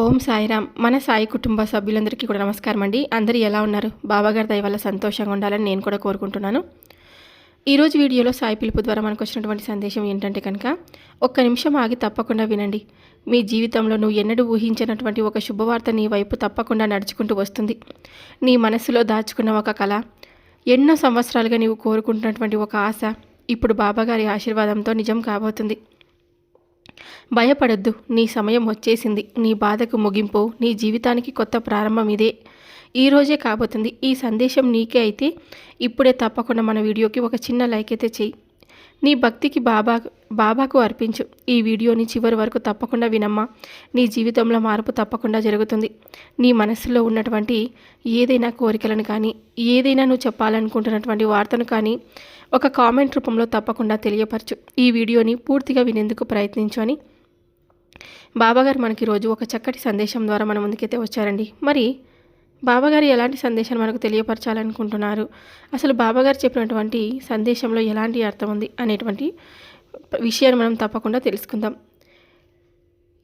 ఓం సాయిరామ్. మన సాయి కుటుంబ సభ్యులందరికీ కూడా నమస్కారం అండి. అందరూ ఎలా ఉన్నారు? బాబాగారి దయ వల్ల సంతోషంగా ఉండాలని నేను కూడా కోరుకుంటున్నాను. ఈరోజు వీడియోలో సాయి పిలుపు ద్వారా మనకు వచ్చినటువంటి సందేశం ఏంటంటే కనుక ఒక్క నిమిషం ఆగి తప్పకుండా వినండి. మీ జీవితంలో నువ్వు ఎన్నడూ ఊహించినటువంటి ఒక శుభవార్త నీ వైపు తప్పకుండా నడుచుకుంటూ వస్తుంది. నీ మనసులో దాచుకున్న ఒక కళ ఎన్నో సంవత్సరాలుగా నీవు కోరుకుంటున్నటువంటి ఒక ఆశ ఇప్పుడు బాబాగారి ఆశీర్వాదంతో నిజం కాబోతుంది. భయపడొద్దు. నీ సమయం వచ్చేసింది. నీ బాధకు ముగింపు. నీ జీవితానికి కొత్త ప్రారంభం ఇదే. ఈరోజే కాబోతుంది. ఈ సందేశం నీకే అయితే ఇప్పుడే తప్పకుండా మన వీడియోకి ఒక చిన్న లైక్ అయితే చెయ్యి నీ భక్తికి బాబా బాబాకు అర్పించు. ఈ వీడియోని చివరి వరకు తప్పకుండా వినమ్మా. నీ జీవితంలో మార్పు తప్పకుండా జరుగుతుంది. నీ మనసులో ఉన్నటువంటి ఏదైనా కోరికలను కానీ ఏదైనా నువ్వు చెప్పాలనుకుంటున్నటువంటి వార్తను కానీ ఒక కామెంట్ రూపంలో తప్పకుండా తెలియపరచు. ఈ వీడియోని పూర్తిగా వినేందుకు ప్రయత్నించు అని బాబాగారు మనకి రోజు ఒక చక్కటి సందేశం ద్వారా మన ముందుకైతే వచ్చారండి. మరి బాబాగారు ఎలాంటి సందేశాన్ని మనకు తెలియపరచాలనుకుంటున్నారు? అసలు బాబాగారు చెప్పినటువంటి సందేశంలో ఎలాంటి అర్థం ఉంది అనేటువంటి విషయాన్ని మనం తప్పకుండా తెలుసుకుందాం.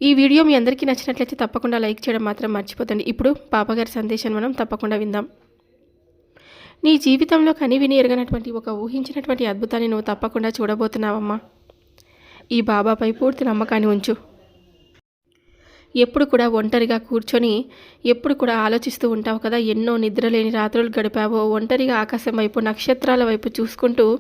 ఈ వీడియో మీ అందరికీ నచ్చినట్లయితే తప్పకుండా లైక్ చేయడం మాత్రం మర్చిపోతండి. ఇప్పుడు బాబాగారి సందేశాన్ని మనం తప్పకుండా విందాం. నీ జీవితంలో కని విని ఎరగనటువంటి ఒక ఊహించినటువంటి అద్భుతాన్ని నువ్వు తప్పకుండా చూడబోతున్నావమ్మా. ఈ బాబాపై పూర్తి నమ్మకాన్ని ఉంచు. ఎప్పుడు కూడా ఒంటరిగా కూర్చొని ఎప్పుడు కూడా ఆలోచిస్తూ ఉంటావు కదా ఎన్నో నిద్రలేని రాత్రులు గడిపావో ఒంటరిగా ఆకాశం వైపు నక్షత్రాల వైపు చూసుకుంటూ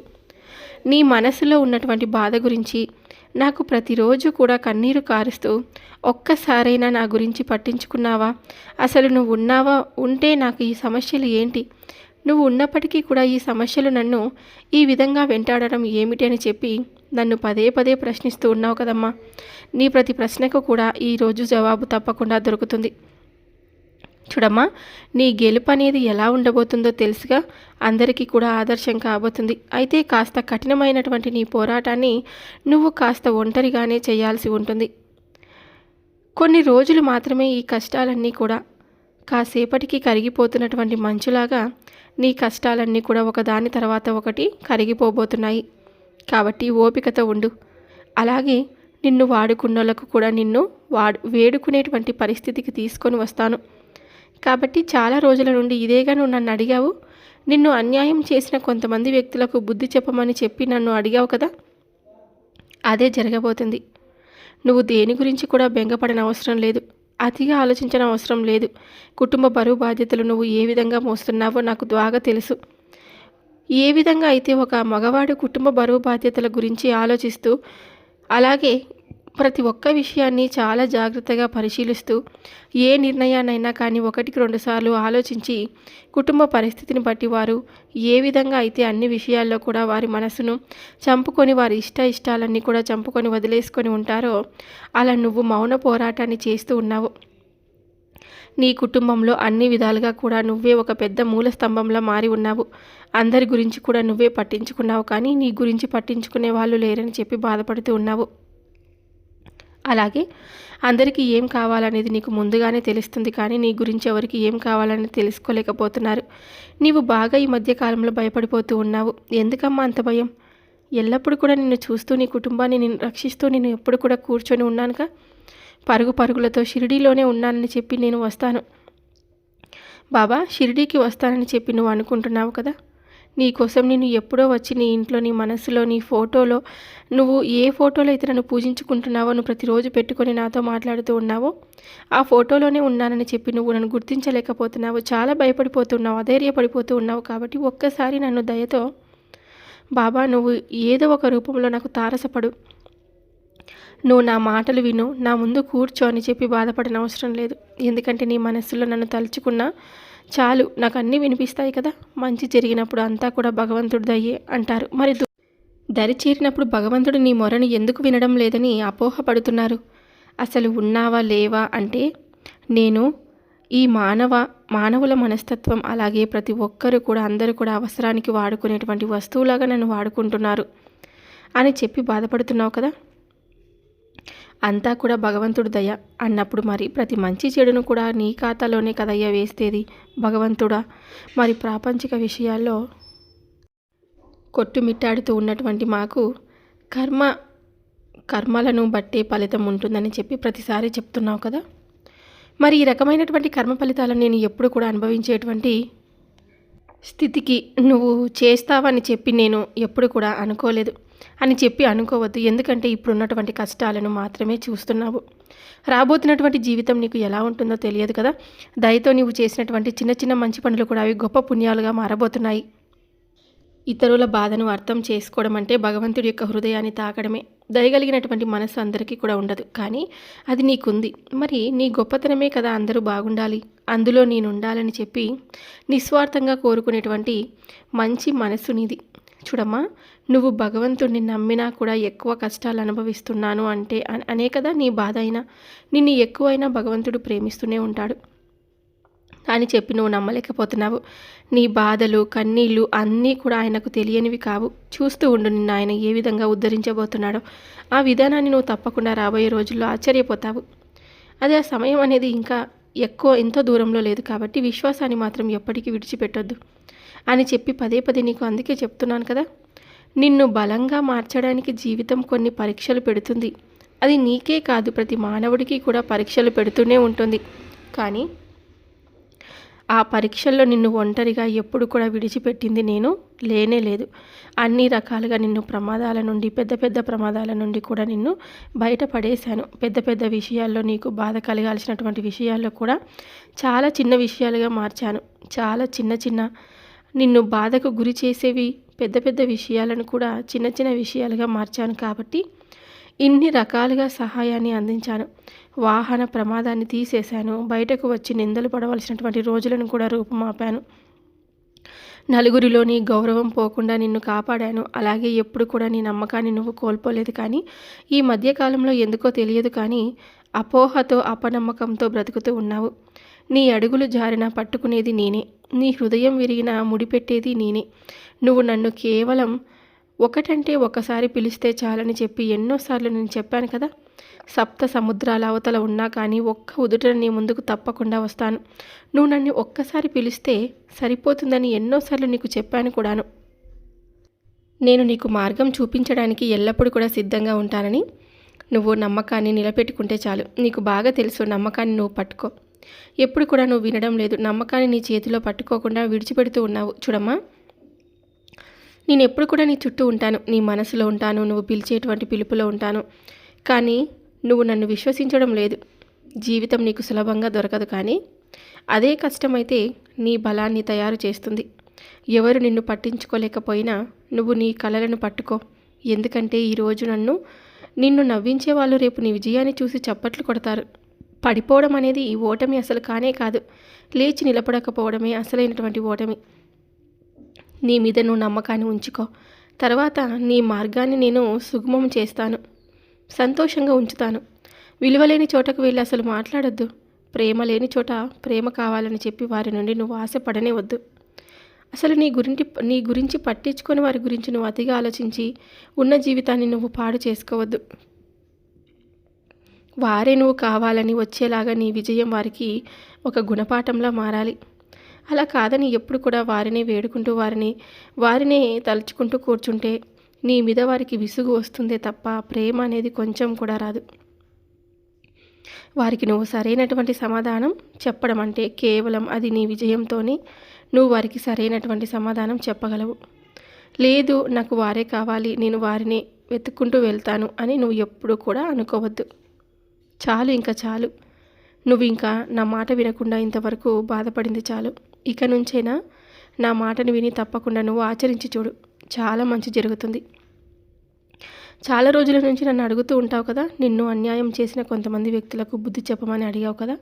నీ మనసులో ఉన్నటువంటి బాధ గురించి నాకు ప్రతిరోజు కూడా కన్నీరు కారుస్తూ ఒక్కసారైనా నా గురించి పట్టించుకున్నావా? అసలు నువ్వు ఉన్నావా? ఉంటే నాకు ఈ సమస్యలు ఏంటి? నువ్వు ఉన్నప్పటికీ కూడా ఈ సమస్యలు నన్ను ఈ విధంగా వెంటాడడం ఏమిటి అని చెప్పి నన్ను పదే పదే ప్రశ్నిస్తూ ఉన్నావు కదమ్మా. నీ ప్రతి ప్రశ్నకు కూడా ఈరోజు జవాబు తప్పకుండా దొరుకుతుంది. చూడమ్మా నీ గెలుపు అనేది ఎలా ఉండబోతుందో తెలుసుగా. అందరికీ కూడా ఆదర్శం కాబోతుంది. అయితే కాస్త కఠినమైనటువంటి నీ పోరాటాన్ని నువ్వు కాస్త ఒంటరిగానే చేయాల్సి ఉంటుంది. కొన్ని రోజులు మాత్రమే ఈ కష్టాలన్నీ కూడా కాసేపటికి కరిగిపోతున్నటువంటి మంచులాగా నీ కష్టాలన్నీ కూడా ఒకదాని తర్వాత ఒకటి కరిగిపోబోతున్నాయి. కాబట్టి ఓపికతో ఉండు. అలాగే నిన్ను వాడుకున్నోళ్ళకు కూడా నిన్ను వాడు వేడుకునేటువంటి పరిస్థితికి తీసుకొని వస్తాను. కాబట్టి చాలా రోజుల నుండి ఇదేగా నువ్వు నన్ను అడిగావు? నిన్ను అన్యాయం చేసిన కొంతమంది వ్యక్తులకు బుద్ధి చెప్పమని చెప్పి నన్ను అడిగావు కదా? అదే జరగబోతుంది. నువ్వు దేని గురించి కూడా బెంగపడనవసరం లేదు. అతిగా ఆలోచించిన అవసరం లేదు. కుటుంబ బరువు బాధ్యతలు నువ్వు ఏ విధంగా మోస్తున్నావో నాకు బాగా తెలుసు. ఏ విధంగా అయితే ఒక మగవాడు కుటుంబ బరువు బాధ్యతల గురించి ఆలోచిస్తూ అలాగే ప్రతి ఒక్క విషయాన్ని చాలా జాగ్రత్తగా పరిశీలిస్తూ ఏ నిర్ణయాన్నైనా కానీ ఒకటికి రెండుసార్లు ఆలోచించి కుటుంబ పరిస్థితిని బట్టి వారు ఏ విధంగా అయితే అన్ని విషయాల్లో కూడా వారి మనసును చంపుకొని వారి ఇష్ట ఇష్టాలన్నీ కూడా చంపుకొని వదిలేసుకొని ఉంటారో అలా నువ్వు మౌన పోరాటాన్ని చేస్తూ ఉన్నావు. నీ కుటుంబంలో అన్ని విధాలుగా కూడా నువ్వే ఒక పెద్ద మూల స్తంభంలా మారి ఉన్నావు. అందరి గురించి కూడా నువ్వే పట్టించుకున్నావు కానీ నీ గురించి పట్టించుకునే వాళ్ళు లేరని చెప్పి బాధపడుతూ ఉన్నావు. అలాగే అందరికీ ఏం కావాలనేది నీకు ముందుగానే తెలుస్తుంది కానీ నీ గురించి ఎవరికి ఏం కావాలని తెలుసుకోలేకపోతున్నారు. నీవు బాగా ఈ మధ్య కాలంలో భయపడిపోతూ ఉన్నావు. ఎందుకమ్మా అంత భయం? ఎల్లప్పుడూ కూడా నిన్ను చూస్తూ నీ కుటుంబాన్ని నేను రక్షిస్తూ నేను ఎప్పుడు కూడా కూర్చొని ఉన్నానుగా? పరుగు పరుగులతో షిరిడీలోనే ఉన్నానని చెప్పి నేను వస్తాను. బాబా షిరిడీకి వస్తానని చెప్పి నువ్వు అనుకుంటున్నావు కదా? నీకోసం నేను ఎప్పుడో వచ్చి నీ ఇంట్లో నీ మనసులో నీ ఫోటోలో నువ్వు ఏ ఫోటోలో అయితే నన్ను పూజించుకుంటున్నావో నువ్వు ప్రతిరోజు పెట్టుకొని నాతో మాట్లాడుతూ ఉన్నావో ఆ ఫోటోలోనే ఉన్నానని చెప్పి నువ్వు నన్ను గుర్తించలేకపోతున్నావు. చాలా భయపడిపోతున్నావు అధైర్యపడిపోతూ ఉన్నావు కాబట్టి ఒక్కసారి నన్ను దయతో బాబా నువ్వు ఏదో ఒక రూపంలో నాకు తారసపడు. నువ్వు నా మాటలు విను నా ముందు కూర్చో అని చెప్పి బాధపడిన అవసరం లేదు. ఎందుకంటే నీ మనస్సులో నన్ను తలుచుకున్నా చాలు నాకు అన్నీ వినిపిస్తాయి కదా. మంచి జరిగినప్పుడు అంతా కూడా భగవంతుడు దయ్యే అంటారు. మరి దరి చేరినప్పుడు భగవంతుడు నీ మొరను ఎందుకు వినడం లేదని అపోహపడుతున్నారు. అసలు ఉన్నావా లేవా అంటే నేను ఈ మానవ మానవుల మనస్తత్వం అలాగే ప్రతి ఒక్కరు కూడా అందరూ కూడా అవసరానికి వాడుకునేటువంటి వస్తువులాగా నన్ను వాడుకుంటున్నారు అని చెప్పి బాధపడుతున్నావు కదా. అంతా కూడా భగవంతుడు దయ అన్నప్పుడు మరి ప్రతి మంచి చెడును కూడా నీ ఖాతాలోనే కదయ్యా వేస్తేది భగవంతుడా. మరి ప్రాపంచిక విషయాల్లో కొట్టుమిట్టాడుతూ ఉన్నటువంటి మాకు కర్మ కర్మలను బట్టే ఫలితం ఉంటుందని చెప్పి ప్రతిసారి చెప్తున్నావు కదా. మరి ఈ రకమైనటువంటి కర్మ ఫలితాలను నేను ఎప్పుడు కూడా అనుభవించేటువంటి స్థితికి నువ్వు చేస్తావని చెప్పి నేను ఎప్పుడు కూడా అనుకోలేదు. అని చెప్పి అనుకోవద్దు. ఎందుకంటే ఇప్పుడున్నటువంటి కష్టాలను మాత్రమే చూస్తున్నావు. రాబోతున్నటువంటి జీవితం నీకు ఎలా ఉంటుందో తెలియదు కదా. దయతో నీవు చేసినటువంటి చిన్న చిన్న మంచి పనులు కూడా అవి గొప్ప పుణ్యాలుగా మారబోతున్నాయి. ఇతరుల బాధను అర్థం చేసుకోవడం అంటే భగవంతుడి యొక్క హృదయాన్ని తాకడమే. దయగలిగినటువంటి మనసు అందరికీ కూడా ఉండదు. కానీ అది నీకుంది. మరి నీ గొప్పతనమే కదా అందరూ బాగుండాలి. అందులో నేను ఉండాలని చెప్పి నిస్వార్థంగా కోరుకునేటువంటి మంచి మనసు నీది. చూడమ్మా నువ్వు భగవంతుడిని నమ్మినా కూడా ఎక్కువ కష్టాలు అనుభవిస్తున్నాను అంటే అనే కదా నీ బాధ అయినా. నిన్ను ఎక్కువైనా భగవంతుడు ప్రేమిస్తూనే ఉంటాడు. అని చెప్పి నువ్వు నమ్మలేకపోతున్నావు. నీ బాధలు కన్నీళ్ళు అన్నీ కూడా ఆయనకు తెలియనివి కావు. చూస్తూ ఉండు నిన్ను ఆయన ఏ విధంగా ఉద్ధరించబోతున్నాడో. ఆ విధానాన్ని నువ్వు తప్పకుండా రాబోయే రోజుల్లో ఆశ్చర్యపోతావు. అదే ఆ సమయం అనేది ఇంకా ఎక్కువ ఎంతో దూరంలో లేదు కాబట్టి విశ్వాసాన్ని మాత్రం ఎప్పటికీ విడిచిపెట్టొద్దు. అని చెప్పి పదే పదే నీకు అందుకే చెప్తున్నాను కదా. నిన్ను బలంగా మార్చడానికి జీవితం కొన్ని పరీక్షలు పెడుతుంది. అది నీకే కాదు ప్రతి మానవుడికి కూడా పరీక్షలు పెడుతూనే ఉంటుంది. కానీ ఆ పరీక్షల్లో నిన్ను ఒంటరిగా ఎప్పుడు కూడా విడిచిపెట్టింది నేను లేనే లేదు. అన్ని రకాలుగా నిన్ను ప్రమాదాల నుండి పెద్ద పెద్ద ప్రమాదాల నుండి కూడా నిన్ను బయటపడేశాను. పెద్ద పెద్ద విషయాల్లో నీకు బాధ కలగాల్సినటువంటి విషయాల్లో కూడా చాలా చిన్న విషయాలుగా మార్చాను. చాలా చిన్న చిన్న నిన్ను బాధకు గురి చేసేవి పెద్ద పెద్ద విషయాలను కూడా చిన్న చిన్న విషయాలుగా మార్చాను కాబట్టి ఇన్ని రకాలుగా సహాయాన్ని అందించాను. వాహన ప్రమాదాన్ని తీసేశాను. బయటకు వచ్చి నిందలు పడవలసినటువంటి రోజులను కూడా రూపుమాపాను. నలుగురిలోని గౌరవం పోకుండా నిన్ను కాపాడాను. అలాగే ఎప్పుడు కూడా నీ నమ్మకాన్ని నువ్వు కోల్పోలేదు కానీ ఈ మధ్యకాలంలో ఎందుకో తెలియదు కానీ అపోహతో అపనమ్మకంతో బ్రతుకుతూ ఉన్నావు. నీ అడుగులు జారిన పట్టుకునేది నేనే. నీ హృదయం విరిగిన ముడిపెట్టేది నేనే. నువ్వు నన్ను కేవలం ఒకటంటే ఒకసారి పిలిస్తే చాలని చెప్పి ఎన్నోసార్లు నేను చెప్పాను కదా. సప్త సముద్రాల అవతల ఉన్నా కానీ ఒక్క ఉదుట నీ ముందుకు తప్పకుండా వస్తాను. నువ్వు నన్ను ఒక్కసారి పిలిస్తే సరిపోతుందని ఎన్నోసార్లు నీకు చెప్పాను కూడాను. నేను నీకు మార్గం చూపించడానికి ఎల్లప్పుడూ కూడా సిద్ధంగా ఉంటానని నువ్వు నమ్మకాన్ని నిలబెట్టుకుంటే చాలు. నీకు బాగా తెలుసు నమ్మకాన్ని నువ్వు పట్టుకో. ఎప్పుడు కూడా నువ్వు వినడం లేదు. నమ్మకాన్ని నీ చేతిలో పట్టుకోకుండా విడిచిపెడుతూ ఉన్నావు. చూడమ్మా. నేను ఎప్పుడు కూడా నీ చుట్టూ ఉంటాను. నీ మనసులో ఉంటాను. నువ్వు పిలిచేటువంటి పిలుపులో ఉంటాను. కానీ నువ్వు నన్ను విశ్వసించడం లేదు. జీవితం నీకు సులభంగా దొరకదు కానీ అదే కష్టమైతే నీ బలాన్ని తయారు చేస్తుంది. ఎవరు నిన్ను పట్టించుకోలేకపోయినా నువ్వు నీ కళలను పట్టుకో. ఎందుకంటే ఈరోజు నన్ను నిన్ను నవ్వించే వాళ్ళు రేపు నీ విజయాన్ని చూసి చప్పట్లు కొడతారు. పడిపోవడం అనేది ఈ ఓటమి అసలు కానే కాదు. లేచి నిలబడకపోవడమే అసలైనటువంటి ఓటమి. నీ మీద నువ్వు నమ్మకాన్ని ఉంచుకో. తర్వాత నీ మార్గాన్ని నేను సుగమం చేస్తాను. సంతోషంగా ఉంచుతాను. విలువలేని చోటకు వెళ్ళి అసలు మాట్లాడొద్దు. ప్రేమ లేని చోట ప్రేమ కావాలని చెప్పి వారి నుండి నువ్వు ఆశపడనే వద్దు. అసలు నీ గురించి నీ గురించి పట్టించుకొని వారి గురించి నువ్వు అతిగా ఆలోచించి ఉన్న జీవితాన్ని నువ్వు పాడు చేసుకోవద్దు. వారే నువ్వు కావాలని వచ్చేలాగా నీ విజయం వారికి ఒక గుణపాఠంలా మారాలి. అలా కాదని ఎప్పుడు కూడా వారిని వేడుకుంటూ వారిని వారినే తలుచుకుంటూ కూర్చుంటే నీ మీద వారికి విసుగు వస్తుందే తప్ప ప్రేమ అనేది కొంచెం కూడా రాదు. వారికి నువ్వు సరైనటువంటి సమాధానం చెప్పడం అంటే కేవలం అది నీ విజయంతోనే నువ్వు వారికి సరైనటువంటి సమాధానం చెప్పగలవు. లేదు నాకు వారే కావాలి నేను వారిని వెతుక్కుంటూ వెళ్తాను అని నువ్వు ఎప్పుడూ కూడా అనుకోవద్దు. చాలు ఇంకా చాలు. నువ్వు ఇంకా నా మాట వినకుండా ఇంతవరకు బాధపడింది చాలు. ఇక నుంచైనా నా మాటను విని తప్పకుండా నువ్వు ఆచరించి చూడు. చాలా మంచి జరుగుతుంది. చాలా రోజుల నుంచి నన్ను అడుగుతూ ఉంటావు కదా నిన్ను అన్యాయం చేసిన కొంతమంది వ్యక్తులకు బుద్ధి చెప్పమని అడిగావు కదా.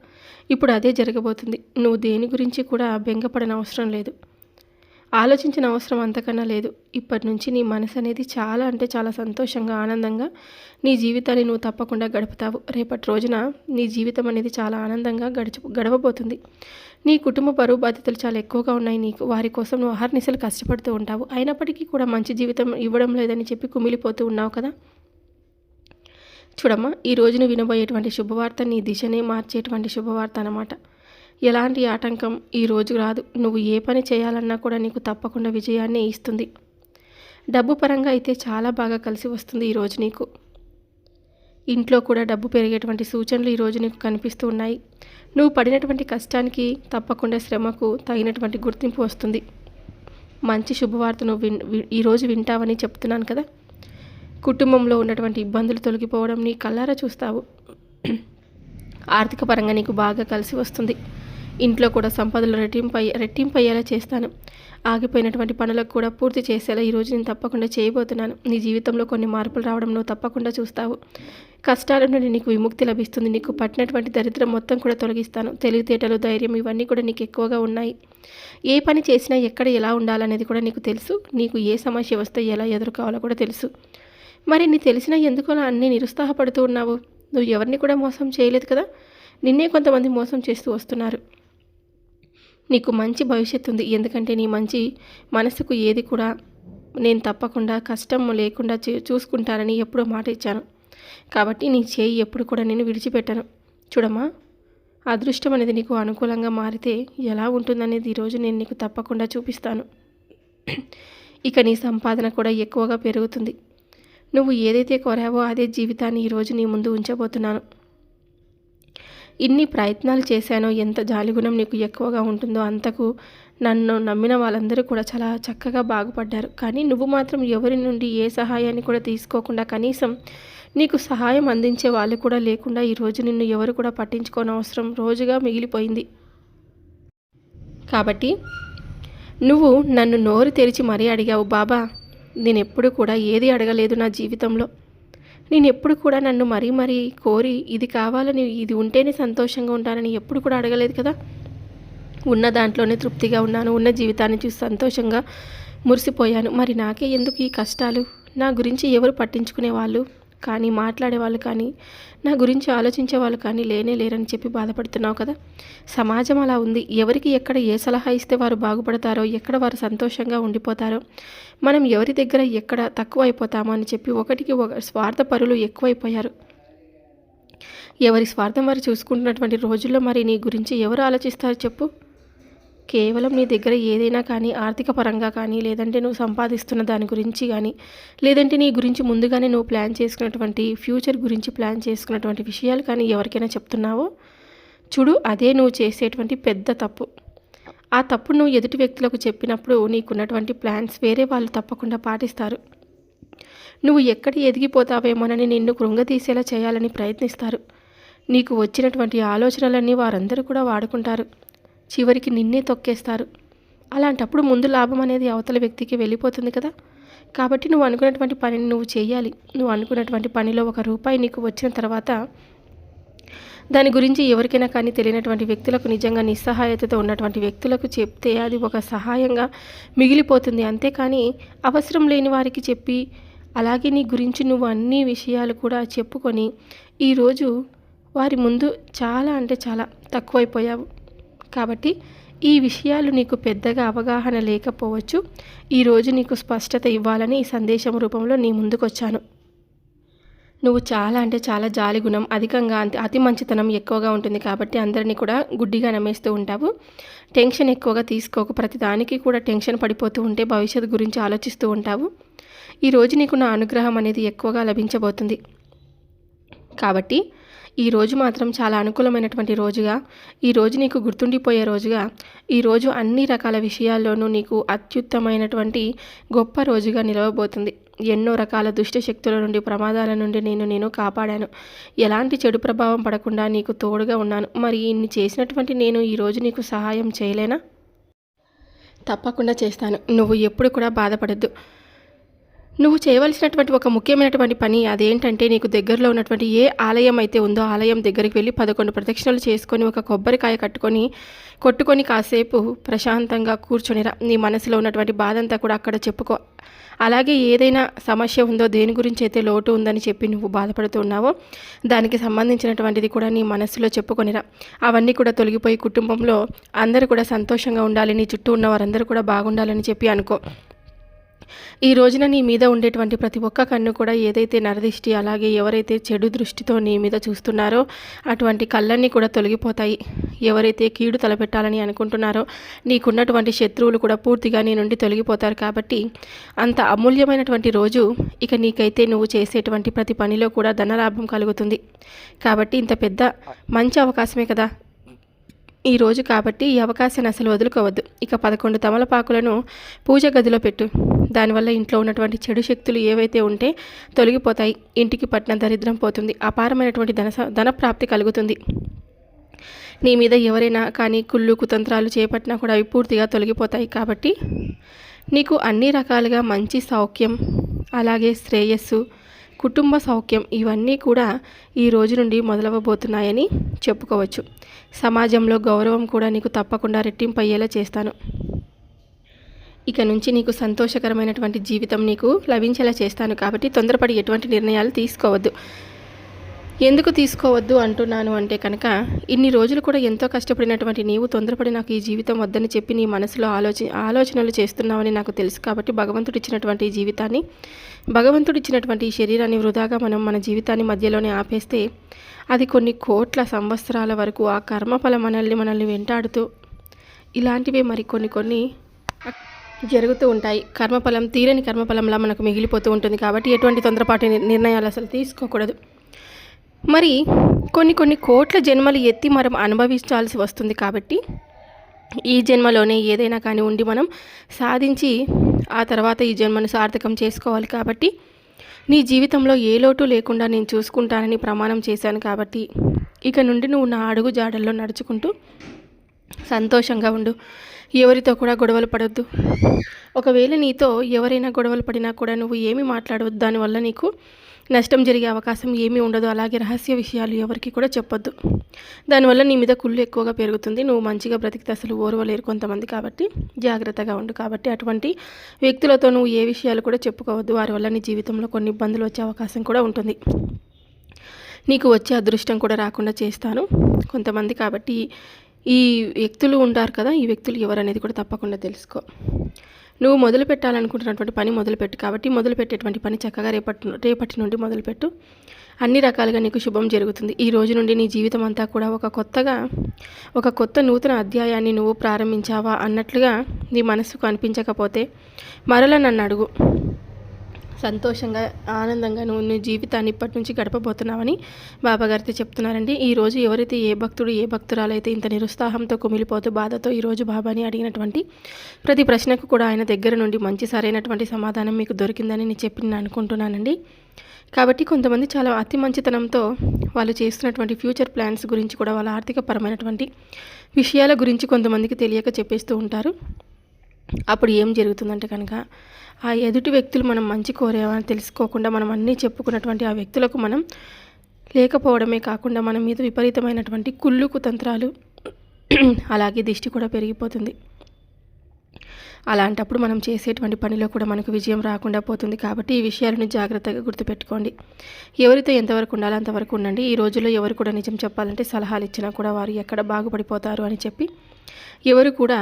ఇప్పుడు అదే జరగబోతుంది. నువ్వు దేని గురించి కూడా బెంగపడని అవసరం లేదు. ఆలోచించిన అవసరం అంతకన్నా లేదు. ఇప్పటి నుంచి నీ మనసు అనేది చాలా అంటే చాలా సంతోషంగా ఆనందంగా నీ జీవితాన్ని నువ్వు తప్పకుండా గడుపుతావు. రేపటి రోజున నీ జీవితం అనేది చాలా ఆనందంగా గడిచి గడవబోతుంది. నీ కుటుంబ పరువు బాధ్యతలు చాలా ఎక్కువగా ఉన్నాయి నీకు. వారి కోసం నువ్వు అహర్నిశలు కష్టపడుతూ ఉంటావు. అయినప్పటికీ కూడా మంచి జీవితం ఇవ్వడం లేదని చెప్పి కుమిలిపోతూ ఉన్నావు కదా? చూడమ్మా ఈ రోజున వినబోయేటువంటి శుభవార్త నీ దిశనే మార్చేటువంటి శుభవార్త అన్నమాట. ఎలాంటి ఆటంకం ఈరోజు రాదు. నువ్వు ఏ పని చేయాలన్నా కూడా నీకు తప్పకుండా విజయాన్ని ఇస్తుంది. డబ్బు పరంగా అయితే చాలా బాగా కలిసి వస్తుంది ఈరోజు నీకు. ఇంట్లో కూడా డబ్బు పెరిగేటువంటి సూచనలు ఈరోజు నీకు కనిపిస్తూ ఉన్నాయి. నువ్వు పడినటువంటి కష్టానికి తప్పకుండా శ్రమకు తగినటువంటి గుర్తింపు వస్తుంది. మంచి శుభవార్త నువ్వు విన్ ఈరోజు వింటావని చెప్తున్నాను కదా? కుటుంబంలో ఉన్నటువంటి ఇబ్బందులు తొలగిపోవడం నీ కళ్ళారా చూస్తావు. ఆర్థిక పరంగా నీకు బాగా కలిసి వస్తుంది. ఇంట్లో కూడా సంపదలు రెట్టింపు రెట్టింపు అయ్యేలా చేస్తాను. ఆగిపోయినటువంటి పనులకు కూడా పూర్తి చేసేలా ఈరోజు నేను తప్పకుండా చేయబోతున్నాను. నీ జీవితంలో కొన్ని మార్పులు రావడం నువ్వు తప్పకుండా చూస్తావు. కష్టాల నుండి నీకు విముక్తి లభిస్తుంది. నీకు పట్టినటువంటి దరిద్రం మొత్తం కూడా తొలగిస్తాను. తెలివితేటలు ధైర్యం ఇవన్నీ కూడా నీకు ఎక్కువగా ఉన్నాయి. ఏ పని చేసినా ఎక్కడ ఎలా ఉండాలనేది కూడా నీకు తెలుసు. నీకు ఏ సమస్య వస్తే ఎలా ఎదుర్కోవాలో కూడా తెలుసు. మరి నీ తెలిసినా ఎందుకు అన్నీ నిరుత్సాహపడుతూ ఉన్నావు? నువ్వు ఎవరిని కూడా మోసం చేయలేదు కదా? నిన్నే కొంతమంది మోసం చేస్తూ వస్తున్నారు. నీకు మంచి భవిష్యత్తు ఉంది. ఎందుకంటే నీ మంచి మనసుకు ఏది కూడా నేను తప్పకుండా కష్టం లేకుండా చూసుకుంటానని ఎప్పుడో మాట ఇచ్చాను. కాబట్టి నీ చేయి ఎప్పుడు కూడా నేను విడిచిపెట్టాను. చూడమ్మా అదృష్టం అనేది నీకు అనుకూలంగా మారితే ఎలా ఉంటుందనేది ఈరోజు నేను నీకు తప్పకుండా చూపిస్తాను. ఇక నీ సంపాదన కూడా ఎక్కువగా పెరుగుతుంది. నువ్వు ఏదైతే కోరావో అదే జీవితాన్ని ఈరోజు నీ ముందు ఉంచబోతున్నాను. ఇన్ని ప్రయత్నాలు చేశానో ఎంత జాలిగుణం నీకు ఎక్కువగా ఉంటుందో అంతకు నన్ను నమ్మిన వాళ్ళందరూ కూడా చాలా చక్కగా బాగుపడ్డారు. కానీ నువ్వు మాత్రం ఎవరి నుండి ఏ సహాయాన్ని కూడా తీసుకోకుండా కనీసం నీకు సహాయం అందించే వాళ్ళు కూడా లేకుండా ఈరోజు నిన్ను ఎవరు కూడా పట్టించుకోనవసరం రోజుగా మిగిలిపోయింది. కాబట్టి నువ్వు నన్ను నోరు తెరిచి మరీ అడిగావు బాబా నేను ఎప్పుడు కూడా ఏది అడగలేదు నా జీవితంలో. నేను ఎప్పుడు కూడా నన్ను మరీ మరీ కోరి ఇది కావాలని ఇది ఉంటేనే సంతోషంగా ఉంటానని ఎప్పుడు కూడా అడగలేదు కదా. ఉన్న దాంట్లోనే తృప్తిగా ఉన్నాను ఉన్న జీవితాన్ని చూసి సంతోషంగా మురిసిపోయాను. మరి నాకే ఎందుకు ఈ కష్టాలు? నా గురించి ఎవరు పట్టించుకునే వాళ్ళు కానీ మాట్లాడేవాళ్ళు కానీ నా గురించి ఆలోచించే వాళ్ళు కానీ లేనే లేరని చెప్పి బాధపడుతున్నావు కదా. సమాజం అలా ఉంది. ఎవరికి ఎక్కడ ఏ సలహా ఇస్తే వారు బాగుపడతారో ఎక్కడ వారు సంతోషంగా ఉండిపోతారో మనం ఎవరి దగ్గర ఎక్కడ తక్కువ అయిపోతామో అని చెప్పి ఒకటికి ఒక స్వార్థపరులు ఎక్కువైపోయారు. ఎవరి స్వార్థం వారు చూసుకుంటున్నటువంటి రోజుల్లో మరి నీ గురించి ఎవరు ఆలోచిస్తారు చెప్పు? కేవలం నీ దగ్గర ఏదైనా కానీ ఆర్థిక పరంగా కానీ లేదంటే నువ్వు సంపాదిస్తున్న దాని గురించి కానీ లేదంటే నీ గురించి ముందుగానే నువ్వు ప్లాన్ చేసుకున్నటువంటి ఫ్యూచర్ గురించి ప్లాన్ చేసుకున్నటువంటి విషయాలు కానీ ఎవరికైనా చెప్తున్నావో? చూడు అదే నువ్వు చేసేటువంటి పెద్ద తప్పు. ఆ తప్పు నువ్వు ఎదుటి వ్యక్తులకు చెప్పినప్పుడు నీకున్నటువంటి ప్లాన్స్ వేరే వాళ్ళు తప్పకుండా పాటిస్తారు. నువ్వు ఎక్కడ ఎదిగిపోతావేమోనని నిన్ను కృంగతీసేలా చేయాలని ప్రయత్నిస్తారు. నీకు వచ్చినటువంటి ఆలోచనలన్నీ వారందరూ కూడా వాడుకుంటారు. చివరికి నిన్నే తొక్కేస్తారు. అలాంటప్పుడు ముందు లాభం అనేది అవతల వ్యక్తికి వెళ్ళిపోతుంది కదా. కాబట్టి నువ్వు అనుకున్నటువంటి పనిని నువ్వు చేయాలి. నువ్వు అనుకున్నటువంటి పనిలో ఒక రూపాయి నీకు వచ్చిన తర్వాత దాని గురించి ఎవరికైనా కానీ తెలియనటువంటి వ్యక్తులకు నిజంగా నిస్సహాయతతో ఉన్నటువంటి వ్యక్తులకు చెప్తే అది ఒక సహాయంగా మిగిలిపోతుంది. అంతేకాని అవసరం లేని వారికి చెప్పి అలాగే నీ గురించి నువ్వు అన్ని విషయాలు కూడా చెప్పుకొని ఈరోజు వారి ముందు చాలా అంటే చాలా తక్కువైపోయావు. కాబట్టి ఈ విషయాలు నీకు పెద్దగా అవగాహన లేకపోవచ్చు. ఈరోజు నీకు స్పష్టత ఇవ్వాలని ఈ సందేశం రూపంలో నీ ముందుకొచ్చాను. నువ్వు చాలా అంటే చాలా జాలి గుణం అధికంగా అతి మంచితనం ఎక్కువగా ఉంటుంది కాబట్టి అందరినీ కూడా గుడ్డిగా నమ్మేస్తూ ఉంటావు. టెన్షన్ ఎక్కువగా తీసుకోకు. ప్రతి దానికి కూడా టెన్షన్ పడిపోతూ ఉంటే భవిష్యత్తు గురించి ఆలోచిస్తూ ఉంటావు. ఈరోజు నీకు నా అనుగ్రహం అనేది ఎక్కువగా లభించబోతుంది. కాబట్టి ఈరోజు మాత్రం చాలా అనుకూలమైనటువంటి రోజుగా ఈరోజు నీకు గుర్తుండిపోయే రోజుగా ఈరోజు అన్ని రకాల విషయాల్లోనూ నీకు అత్యుత్తమైనటువంటి గొప్ప రోజుగా నిలవబోతుంది. ఎన్నో రకాల దుష్ట శక్తుల నుండి ప్రమాదాల నుండి నేను నేను కాపాడాను. ఎలాంటి చెడు ప్రభావం పడకుండా నీకు తోడుగా ఉన్నాను. మరి ఇన్ని చేసినటువంటి నేను ఈరోజు నీకు సహాయం చేయలేనా? తప్పకుండా చేస్తాను. నువ్వు ఎప్పుడు కూడా బాధపడద్దు. నువ్వు చేయవలసినటువంటి ఒక ముఖ్యమైనటువంటి పని అదేంటంటే నీకు దగ్గరలో ఉన్నటువంటి ఏ ఆలయం అయితే ఉందో ఆలయం దగ్గరికి వెళ్ళి పదకొండు ప్రదక్షిణలు చేసుకొని ఒక కొబ్బరికాయ కట్టుకొని కొట్టుకొని కాసేపు ప్రశాంతంగా కూర్చొనిరా నీ మనసులో ఉన్నటువంటి బాధంతా కూడా అక్కడ చెప్పుకో. అలాగే ఏదైనా సమస్య ఉందో దేని గురించి అయితే లోటు ఉందని చెప్పి నువ్వు బాధపడుతున్నావో దానికి సంబంధించినటువంటిది కూడా నీ మనసులో చెప్పుకొనిరా అవన్నీ కూడా తొలగిపోయి కుటుంబంలో అందరూ కూడా సంతోషంగా ఉండాలి నీ చుట్టూ ఉన్న వారందరూ కూడా బాగుండాలని చెప్పి అనుకో. ఈ రోజున నీ మీద ఉండేటువంటి ప్రతి ఒక్క కన్ను కూడా ఏదైతే నరదిష్టి అలాగే ఎవరైతే చెడు దృష్టితో నీ మీద చూస్తున్నారో అటువంటి కళ్ళన్నీ కూడా తొలగిపోతాయి. ఎవరైతే కీడు తలపెట్టాలని అనుకుంటున్నారో నీకున్నటువంటి శత్రువులు కూడా పూర్తిగా నీ నుండి తొలగిపోతారు కాబట్టి అంత అమూల్యమైనటువంటి రోజు ఇక నీకైతే నువ్వు చేసేటువంటి ప్రతి పనిలో కూడా ధనలాభం కలుగుతుంది. కాబట్టి ఇంత పెద్ద మంచి అవకాశమే కదా. ఈ రోజు కాబట్టి ఈ అవకాశాన్ని అసలు వదులుకోవద్దు. ఇక పదకొండు తమలపాకులను పూజ గదిలో పెట్టు. దానివల్ల ఇంట్లో ఉన్నటువంటి చెడు శక్తులు ఏవైతే ఉంటే తొలగిపోతాయి. ఇంటికి పట్టిన దరిద్రం పోతుంది. అపారమైనటువంటి ధన ధన ప్రాప్తి కలుగుతుంది. నీ మీద ఎవరైనా కానీ కుళ్ళు కుతంత్రాలు చేపట్టినా కూడా అవి పూర్తిగా తొలగిపోతాయి కాబట్టి నీకు అన్ని రకాలుగా మంచి సౌఖ్యం అలాగే శ్రేయస్సు కుటుంబ సౌఖ్యం ఇవన్నీ కూడా ఈ రోజు నుండి మొదలవబోతున్నాయని చెప్పుకోవచ్చు. సమాజంలో గౌరవం కూడా నీకు తప్పకుండా రెట్టింపయ్యేలా చేస్తాను. ఇక నుంచి నీకు సంతోషకరమైనటువంటి జీవితం నీకు లభించేలా చేస్తాను కాబట్టి తొందరపడి ఎటువంటి నిర్ణయాలు తీసుకోవద్దు. ఎందుకు తీసుకోవద్దు అంటున్నాను అంటే కనుక ఇన్ని రోజులు కూడా ఎంతో కష్టపడినటువంటి నీవు తొందరపడి నాకు ఈ జీవితం వద్దని చెప్పి నీ మనసులో ఆలోచి ఆలోచనలు చేస్తున్నావని నాకు తెలుసు కాబట్టి భగవంతుడు ఇచ్చినటువంటి ఈ జీవితాన్ని భగవంతుడు ఇచ్చినటువంటి ఈ శరీరాన్ని వృధాగా మనం మన జీవితాన్ని మధ్యలోనే ఆపేస్తే అది కొన్ని కోట్ల సంవత్సరాల వరకు ఆ కర్మఫల మనల్ని మనల్ని వెంటాడుతూ ఇలాంటివే మరి కొన్ని కొన్ని జరుగుతూ ఉంటాయి. కర్మఫలం తీరని కర్మఫలంలా మనకు మిగిలిపోతూ ఉంటుంది కాబట్టి ఎటువంటి తొందరపాటు నిర్ణయాలు అసలు తీసుకోకూడదు. మరి కొన్ని కొన్ని కోట్ల జన్మలు ఎత్తి మనం అనుభవించాల్సి వస్తుంది కాబట్టి ఈ జన్మలోనే ఏదైనా కానీ ఉండి మనం సాధించి ఆ తర్వాత ఈ జన్మను సార్థకం చేసుకోవాలి కాబట్టి నీ జీవితంలో ఏ లోటు లేకుండా నేను చూసుకుంటానని ప్రమాణం చేశాను కాబట్టి ఇక నుండి నువ్వు నా అడుగు జాడల్లో నడుచుకుంటూ సంతోషంగా ఉండు. ఎవరితో కూడా గొడవలు పడొద్దు. ఒకవేళ నీతో ఎవరైనా గొడవలు పడినా కూడా నువ్వు ఏమి మాట్లాడవద్దు. దానివల్ల నీకు నష్టం జరిగే అవకాశం ఏమీ ఉండదు. అలాగే రహస్య విషయాలు ఎవరికి కూడా చెప్పొద్దు. దానివల్ల నీ మీద కుళ్ళు ఎక్కువగా పెరుగుతుంది. నువ్వు మంచిగా బ్రతికితే అసలు ఓర్వలేరు కొంతమంది కాబట్టి. జాగ్రత్తగా ఉండు. కాబట్టి అటువంటి వ్యక్తులతో నువ్వు ఏ విషయాలు కూడా చెప్పుకోవద్దు. వారి వల్ల నీ జీవితంలో కొన్ని ఇబ్బందులు వచ్చే అవకాశం కూడా ఉంటుంది. నీకు వచ్చే అదృష్టం కూడా రాకుండా చేస్తాను. కొంతమంది కాబట్టి ఈ వ్యక్తులు ఉంటారు కదా ఈ వ్యక్తులు ఎవరు అనేది కూడా తప్పకుండా తెలుసుకో. నువ్వు మొదలు పెట్టాలనుకుంటున్నటువంటి పని మొదలుపెట్టు కాబట్టి మొదలు పెట్టేటువంటి పని చక్కగా రేపటి రేపటి నుండి మొదలుపెట్టు అన్ని రకాలుగా నీకు శుభం జరుగుతుంది. ఈ రోజు నుండి నీ జీవితం అంతా కూడా ఒక కొత్తగా ఒక కొత్త నూతన అధ్యాయాన్ని నువ్వు ప్రారంభించావా అన్నట్లుగా నీ మనసుకు అనిపించకపోతే మరల నన్ను అడుగు. సంతోషంగా ఆనందంగా నువ్వు నీ జీవితాన్ని ఇప్పటి నుంచి గడపబోతున్నావని బాబాగారితో చెప్తున్నారండి. ఈరోజు ఎవరైతే ఏ భక్తుడు ఏ భక్తురాలైతే ఇంత నిరుత్సాహంతో కుమిలిపోతూ బాధతో ఈరోజు బాబాని అడిగినటువంటి ప్రతి ప్రశ్నకు కూడా ఆయన దగ్గర నుండి మంచి సరైనటువంటి సమాధానం మీకు దొరికిందని నేను చెప్పి నేను అనుకుంటున్నానండి. కాబట్టి కొంతమంది చాలా అతి మంచితనంతో వాళ్ళు చేస్తున్నటువంటి ఫ్యూచర్ ప్లాన్స్ గురించి కూడా వాళ్ళ ఆర్థిక పరమైనటువంటి విషయాల గురించి కొంతమందికి తెలియక చెప్పేస్తూ ఉంటారు. అప్పుడు ఏం జరుగుతుందంటే కనుక ఆ ఎదుటి వ్యక్తులు మనం మంచి కోరేవని తెలుసుకోకుండా మనం అన్నీ చెప్పుకున్నటువంటి ఆ వ్యక్తులకు మనం లేకపోవడమే కాకుండా మన మీద విపరీతమైనటువంటి కుళ్ళు కుతంత్రాలు అలాగే దిష్టి కూడా పెరిగిపోతుంది. అలాంటప్పుడు మనం చేసేటువంటి పనిలో కూడా మనకు విజయం రాకుండా పోతుంది కాబట్టి ఈ విషయాలను జాగ్రత్తగా గుర్తుపెట్టుకోండి. ఎవరితో ఎంతవరకు ఉండాలో అంతవరకు ఉండండి. ఈ రోజుల్లో ఎవరు కూడా నిజం చెప్పాలంటే సలహాలు ఇచ్చినా కూడా వారు ఎక్కడ బాగుపడిపోతారు అని చెప్పి ఎవరు కూడా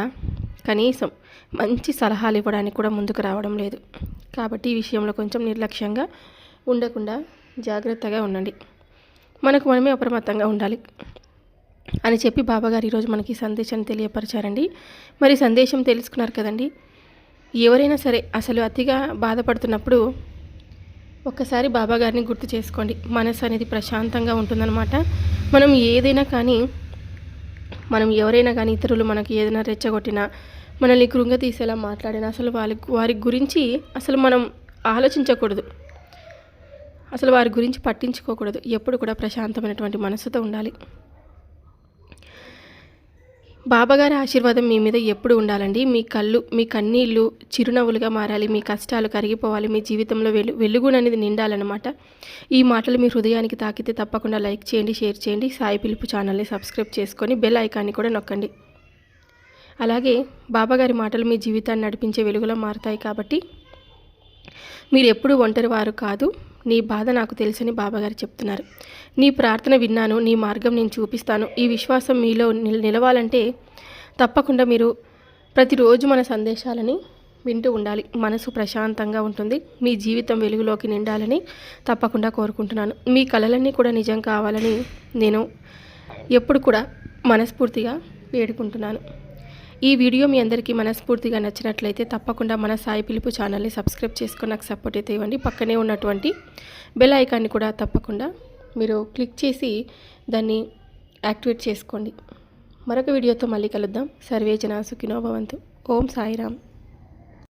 కనీసం మంచి సలహాలు ఇవ్వడానికి కూడా ముందుకు రావడం లేదు. కాబట్టి ఈ విషయంలో కొంచెం నిర్లక్ష్యంగా ఉండకుండా జాగ్రత్తగా ఉండండి. మనకు మనమే అప్రమత్తంగా ఉండాలి అని చెప్పి బాబాగారు ఈరోజు మనకి సందేశాన్ని తెలియపరిచారండి. మరి సందేశం తెలుసుకున్నారు కదండి. ఎవరైనా సరే అసలు అతిగా బాధపడుతున్నప్పుడు ఒక్కసారి బాబాగారిని గుర్తు చేసుకోండి. మనసు అనేది ప్రశాంతంగా ఉంటుందన్నమాట. మనం ఏదైనా కానీ మనం ఎవరైనా కానీ ఇతరులు మనకి ఏదైనా రెచ్చగొట్టినా మనల్ని కృంగతీసేలా మాట్లాడిన అసలు వాళ్ళ వారి గురించి అసలు మనం ఆలోచించకూడదు. అసలు వారి గురించి పట్టించుకోకూడదు. ఎప్పుడు కూడా ప్రశాంతమైనటువంటి మనసుతో ఉండాలి. బాబాగారి ఆశీర్వాదం మీ మీద ఎప్పుడు ఉండాలండి? మీ కళ్ళు మీ కన్నీళ్ళు చిరునవ్వులుగా మారాలి. మీ కష్టాలు కరిగిపోవాలి. మీ జీవితంలో వెలు వెలుగును అనేది నిండాలన్నమాట. ఈ మాటలు మీ హృదయానికి తాకితే తప్పకుండా లైక్ చేయండి షేర్ చేయండి. సాయి పిలుపు ఛానల్ని సబ్స్క్రైబ్ చేసుకొని బెల్ ఐకాన్ని కూడా నొక్కండి. అలాగే బాబాగారి మాటలు మీ జీవితాన్ని నడిపించే వెలుగులో మారుతాయి కాబట్టి మీరు ఎప్పుడు ఒంటరి వారు కాదు. నీ బాధ నాకు తెలుసని బాబాగారు చెప్తున్నారు. నీ ప్రార్థన విన్నాను నీ మార్గం నేను చూపిస్తాను. ఈ విశ్వాసం మీలో నిలవాలంటే తప్పకుండా మీరు ప్రతిరోజు మన సందేశాలని వింటూ ఉండాలి. మనసు ప్రశాంతంగా ఉంటుంది. మీ జీవితం వెలుగులోకి నిండాలని తప్పకుండా కోరుకుంటున్నాను. మీ కళలన్నీ కూడా నిజం కావాలని నేను ఎప్పుడు కూడా మనస్ఫూర్తిగా వేడుకుంటున్నాను. ఈ వీడియో మీ అందరికీ మనస్ఫూర్తిగా నచ్చినట్లయితే తప్పకుండా మన సాయి పిలుపు ఛానల్ని సబ్స్క్రైబ్ చేసుకుని నాకు సపోర్ట్ అయితే ఇవ్వండి. పక్కనే ఉన్నటువంటి బెల్ ఐకాన్ని కూడా తప్పకుండా మీరు క్లిక్ చేసి దాన్ని యాక్టివేట్ చేసుకోండి. మరొక వీడియోతో మళ్ళీ కలుద్దాం. సర్వే జన ఓం సాయిరామ్.